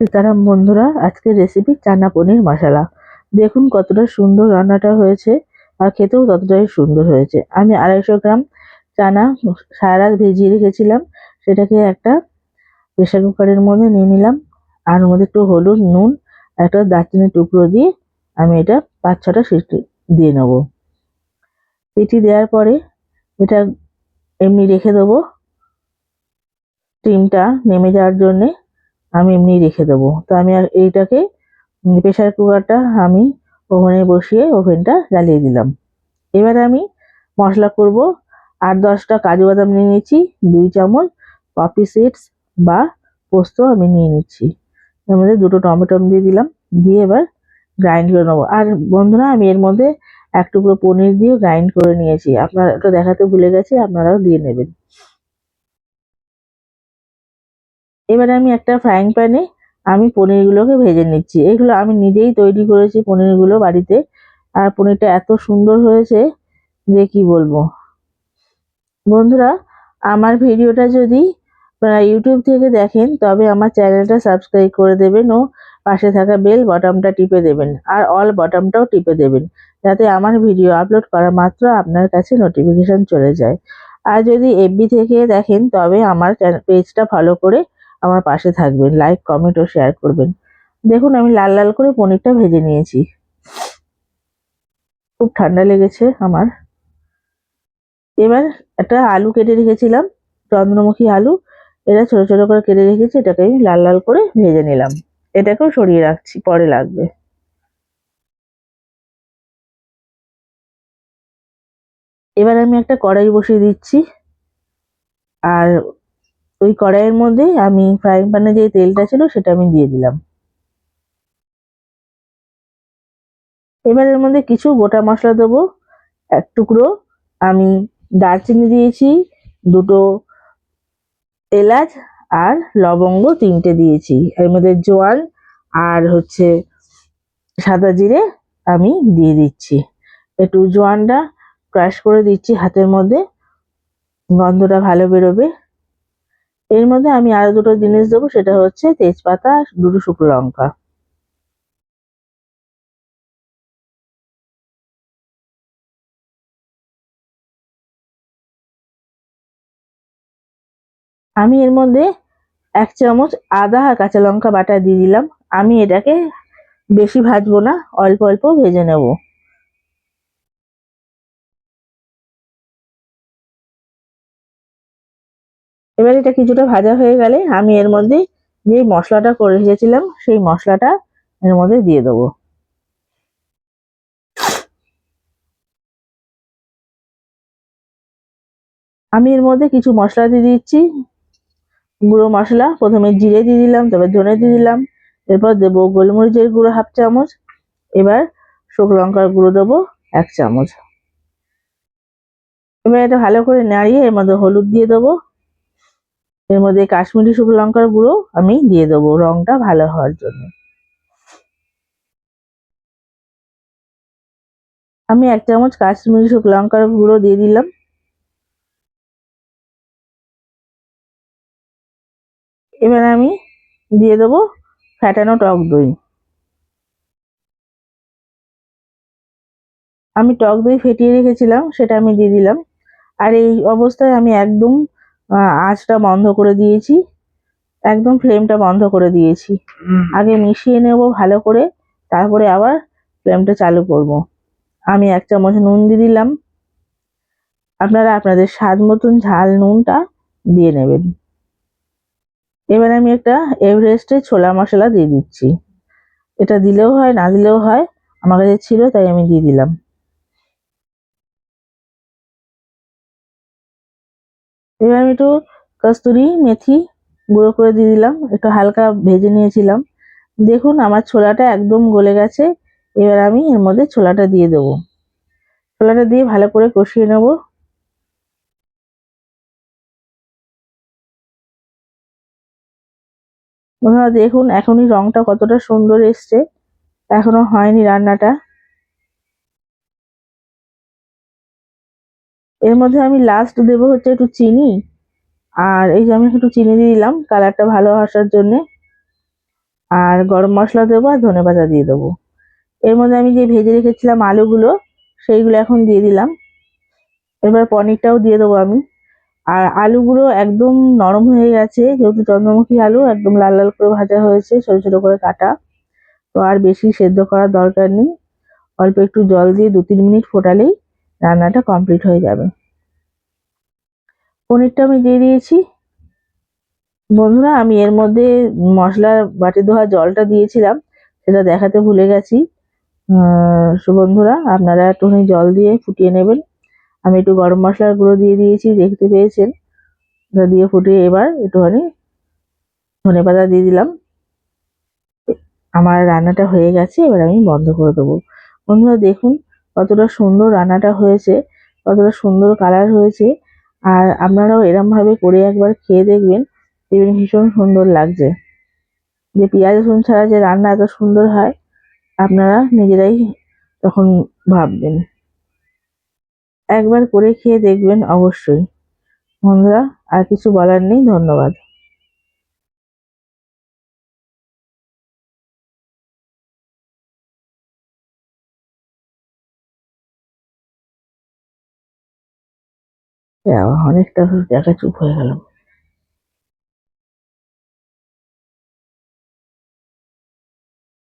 সীতারাম, বন্ধুরা আজকে রেসিপি চানা পনির মশলা। দেখুন কতটা সুন্দর রান্নাটা হয়েছে আর খেতেও ততটাই সুন্দর হয়েছে। আমি আড়াইশো গ্রাম চানা সারা রাত ভিজিয়ে রেখেছিলাম, সেটাকে একটা প্রেশার কুকারের মধ্যে নিয়ে নিলাম আর মধ্যে একটু হলুদ, নুন, একটা দারচিনির টুকরো দিয়ে আমি এটা পাঁচ ছটা সিটি দিয়ে নেব। সিটি দেওয়ার পরে এটা এমনি রেখে দেবো। স্টিমটা নেমে যাওয়ার জন্যে আমি এমনি রেখে দেবো। তো আমি আর এইটাকে প্রেশার কুকারটা আমি ওভেনে বসিয়ে ওভেনটা জ্বালিয়ে দিলাম। এবার আমি মশলা করব আট দশটা কাজু বাদাম নিয়ে নিচ্ছি দুই চামচ পপি সিডস বা পোস্ত আমি নিয়ে নিচ্ছি। এর মধ্যে দুটো টমেটো দিয়ে দিলাম, দিয়ে এবার গ্রাইন্ড করে নেব। আর বন্ধুরা, আমি এর মধ্যে এক টুকরো পনির দিয়ে গ্রাইন্ড করে নিয়েছি। আপনারা ওটা দেখাতে ভুলে গেছি, আপনারাও দিয়ে নেবেন। এবারে আমি একটা ফ্রাইং প্যানে আমি পনিরগুলোকে ভেজে নিচ্ছি। এগুলো আমি নিজেই তৈরি করেছি পনিরগুলো বাড়িতে। আর পনিরটা এত সুন্দর হয়েছে যে কি বলব। বন্ধুরা, আমার ভিডিওটা যদি ইউটিউব থেকে দেখেন, তবে আমার চ্যানেলটা সাবস্ক্রাইব করে দেবেন ও পাশে থাকা বেল বটমটা টিপে দেবেন। আর অল বটমটাও টিপে দেবেন, যাতে আমার ভিডিও আপলোড করা মাত্র আপনার কাছে নোটিফিকেশন চলে যায়। আর যদি এফবি থেকে দেখেন, তবে আমার পেজটা ফলো করে আমার পাশে থাকবেন লাইক কমেন্ট ও শেয়ার করবেন। দেখুন, আমি লাল লাল করে পনিরটা ভেজে নিয়েছি। খুব ঠান্ডা লেগেছে আমার। এবার একটা আলু কেটে রেখেছিলাম, চন্দ্রমুখী আলু। এটা ছোট ছোট করে কেটে রেখেছি, এটাকে আমি লাল লাল করে ভেজে নিলাম। এটাকেও সরিয়ে রাখছি, পরে লাগবে। এবার আমি একটা কড়াই বসিয়ে দিচ্ছি। আর ওই কড়াইয়ের মধ্যে আমি ফ্রাইং প্যানে যে তেলটা ছিল সেটা আমি দিয়ে দিলাম। এবার এর মধ্যে কিছু গোটা মশলা দেবো। এক টুকরো আমি দারচিনি দিয়েছি, দুটো এলাচ আর লবঙ্গ তিনটে দিয়েছি। এর মধ্যে জোয়ান আর হচ্ছে সাদা জিরে আমি দিয়ে দিচ্ছি। একটু জোয়ানটা ক্রাশ করে দিচ্ছি হাতের মধ্যে, গন্ধটা ভালো বেরোবে। এর মধ্যে আমি আরও দুটো জিনিস দেবো, সেটা হচ্ছে তেজপাতা, দুটো শুকনো লঙ্কা। আমি এর মধ্যে এক চামচ আদা আর কাঁচা লঙ্কা বাটা দিয়ে দিলাম। আমি এটাকে বেশি ভাজবো না, অল্প অল্প ভেজে নেব। এবার এটা কিছুটা ভাজা হয়ে গেলে আমি এর মধ্যে যে মশলাটা করে রেখেছিলাম, সেই মশলাটা এর মধ্যে দিয়ে দেবো। আমি এর মধ্যে কিছু মশলা দিয়ে দিচ্ছি। গুঁড়ো মশলা, প্রথমে জিরে দিয়ে দিলাম, তারপর ধনে দিয়ে দিলাম, এরপর দেবো গোলমরিচের গুঁড়ো হাফ চামচ, এবার শুকনো লঙ্কার গুঁড়ো দেবো এক চামচ। এবার এটা ভালো করে নাড়িয়ে এর মধ্যে হলুদ দিয়ে দেবো। এর মধ্যে কাশ্মীরি শুকনো লঙ্কার গুঁড়ো আমি দিয়ে দেবো, রংটা ভালো হওয়ার জন্য। আমি এক চামচ কাশ্মীরি শুকনো লঙ্কার গুঁড়ো দিয়ে দিলাম। এবার আমি দিয়ে দেবো ফ্যাটানো টক দই। আমি টক দই ফেটিয়ে রেখেছিলাম, সেটা আমি দিয়ে দিলাম। আর এই অবস্থায় আমি একদম আঁচটা বন্ধ করে দিয়েছি। একদম ফ্লেমটা বন্ধ করে দিয়েছি। আগে মিশিয়ে নেব ভালো করে তারপরে আবার ফ্লেমটা চালু করব। আমি এক চামচ নুন দিয়ে দিলাম। আপনারা আপনাদের স্বাদ মতন ঝাল নুনটা দিয়ে নেবেন। এবার আমি একটা এভারেস্টের ছোলা মশলা দিয়ে দিচ্ছি। এটা দিলেও হয় না দিলেও হয় আমার কাছে ছিল তাই আমি দিয়ে দিলাম। এবার আমি একটু কস্তুরি, মেথি গুঁড়ো করে দিয়ে দিলাম। একটু হালকা ভেজে নিয়েছিলাম। দেখুন, আমার ছোলাটা একদম গলে গেছে। এবার আমি এর মধ্যে ছোলাটা দিয়ে দেবো। ছোলাটা দিয়ে ভালো করে কষিয়ে নেব। দেখুন, এখনই রংটা কতটা সুন্দর এসছে। এখনও হয়নি রান্নাটা। এর মধ্যে আমি লাস্ট দেবো হচ্ছে একটু চিনি। আর এই যে আমি একটু চিনি দিয়ে দিলাম কালারটা ভালো আসার জন্যে। আর গরম মশলা দেবো আর ধনে পাতা দিয়ে দেবো। এর মধ্যে আমি যে ভেজে রেখেছিলাম আলুগুলো, সেইগুলো এখন দিয়ে দিলাম। এবার পনিরটাও দিয়ে দেবো আমি। আর আলুগুলো একদম নরম হয়ে গেছে, যেহেতু চন্দ্রমুখী আলু, একদম লাল লাল করে ভাজা হয়েছে, ছোটো ছোটো করে কাটা। তো আর বেশি সেদ্ধ করার দরকার নেই। অল্প একটু জল দিয়ে দু তিন মিনিট ফোটালেই রান্নাটা কমপ্লিট হয়ে যাবে। পনিরটা আমি দিয়ে দিয়েছি। বন্ধুরা, আমি এর মধ্যে মশলার বাটি ধোয়া জলটা দিয়েছিলাম, সেটা দেখাতে ভুলে গেছি। সো বন্ধুরা, আপনারা একটুখানি জল দিয়ে ফুটিয়ে নেবেন। আমি একটু গরম মশলার গুঁড়ো দিয়ে দিয়েছি, দেখতে পেয়েছেন? ওটা দিয়ে ফুটিয়ে এবার একটুখানি ধনে পাতা দিয়ে দিলাম। আমার রান্নাটা হয়ে গেছে, এবার আমি বন্ধ করে দেবো। বন্ধুরা, দেখুন কতটা সুন্দর রান্নাটা হয়েছে, কতটা সুন্দর কালার হয়েছে। আর আপনারাও এরমভাবে করে একবার খেয়ে দেখবেন দেখবেন ভীষণ সুন্দর লাগছে। যে পেঁয়াজ, রসুন ছাড়া যে রান্না এত সুন্দর হয়, আপনারা নিজেরাই তখন ভাববেন। একবার করে খেয়ে দেখবেন অবশ্যই। বন্ধুরা, আর কিছু বলার নেই, ধন্যবাদ। অনেকটা দেখা চুপ হয়ে গেলাম।